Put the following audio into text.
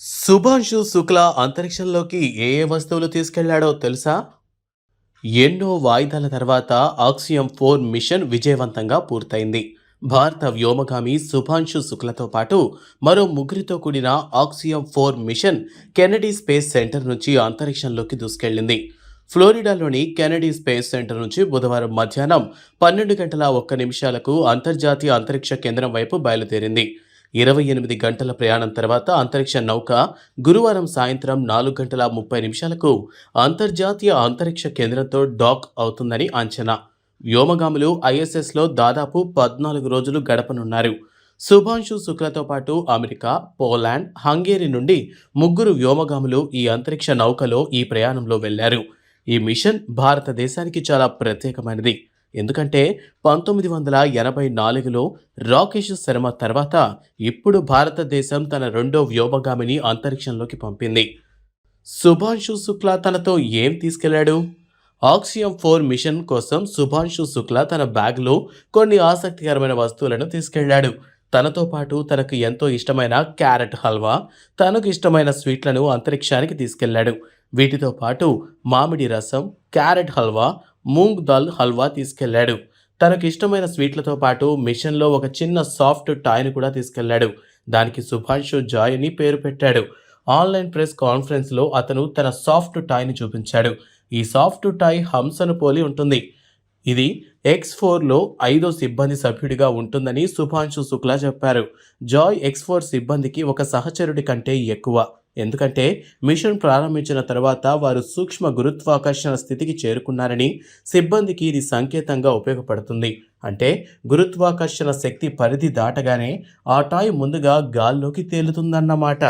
సుభాంశు శుక్ల అంతరిక్షంలోకి ఏ ఏ వస్తువులు తీసుకెళ్ళాడో తెలుసా? ఎన్నో వాయిదాల తర్వాత ఆక్సియం ఫోర్ మిషన్ విజయవంతంగా పూర్తయింది. భారత వ్యోమగామి సుభాంశు శుక్లతో పాటు మరో ముగ్గురితో కూడిన Axiom four mission Kennedy space centre నుంచి అంతరిక్షంలోకి దూసుకెళ్ళింది ఫ్లోరిడాలోని కెనడీ స్పేస్ సెంటర్ నుంచి బుధవారం మధ్యాహ్నం పన్నెండు గంటల ఒక్క నిమిషాలకు అంతర్జాతీయ అంతరిక్ష కేంద్రం వైపు బయలుదేరింది. ఇరవై ఎనిమిది గంటల ప్రయాణం తర్వాత అంతరిక్ష నౌక గురువారం సాయంత్రం నాలుగు గంటల ముప్పై నిమిషాలకు అంతర్జాతీయ అంతరిక్ష కేంద్రంతో డాక్ అవుతుందని అంచనా. వ్యోమగాములు ఐఎస్ఎస్లో దాదాపు పద్నాలుగు రోజులు గడపనున్నారు. సుభాంశు శుక్లతో పాటు అమెరికా పోలాండ్ హంగేరీ నుండి ముగ్గురు వ్యోమగాములు ఈ అంతరిక్ష నౌకలో ఈ ప్రయాణంలో వెళ్ళారు. ఈ మిషన్ భారతదేశానికి చాలా ప్రత్యేకమైనది. ఎందుకంటే పంతొమ్మిది వందల ఎనభై నాలుగులో రాకేష్ శర్మ తర్వాత ఇప్పుడు భారతదేశం తన రెండో వ్యోమగామిని అంతరిక్షంలోకి పంపింది. సుభాంషు శుక్లా తనతో ఏం తీసుకెళ్ళాడు? ఆక్సియం ఫోర్ మిషన్ కోసం సుభాంషు శుక్లా తన బ్యాగ్లో కొన్ని ఆసక్తికరమైన వస్తువులను తీసుకెళ్ళాడు. తనతో పాటు తనకు ఎంతో ఇష్టమైన క్యారెట్ హల్వా తనకు ఇష్టమైన స్వీట్లను అంతరిక్షానికి తీసుకెళ్ళాడు. వీటితో పాటు మామిడి రసం క్యారెట్ హల్వా మూంగ్ దాల్ హల్వా తీసుకెళ్ళాడు తనకు ఇష్టమైన స్వీట్లతో పాటు మిషన్లో ఒక చిన్న సాఫ్ట్ టాయ్ను కూడా తీసుకెళ్ళాడు దానికి సుభాష్ జాయ్ అని పేరు పెట్టాడు. ఆన్లైన్ ప్రెస్ కాన్ఫరెన్స్లో అతను తన సాఫ్ట్ టాయ్ని చూపించాడు. ఈ సాఫ్ట్ టాయ్ హంసను పోలి ఉంటుంది. ఇది ఎక్స్ ఫోర్లో ఐదో సిబ్బంది సభ్యుడిగా ఉంటుందని సుభాంశు శుక్లా చెప్పారు. జాయ్ ఎక్స్ ఫోర్ సిబ్బందికి ఒక సహచరుడి కంటే ఎక్కువ. ఎందుకంటే మిషన్ ప్రారంభించిన తర్వాత వారు సూక్ష్మ గురుత్వాకర్షణ స్థితికి చేరుకున్నారని సిబ్బందికి ఇది సంకేతంగా ఉపయోగపడుతుంది. అంటే గురుత్వాకర్షణ శక్తి పరిధి దాటగానే ఆ టాయ్ ముందుగా గాల్లోకి తేలుతుందన్నమాట.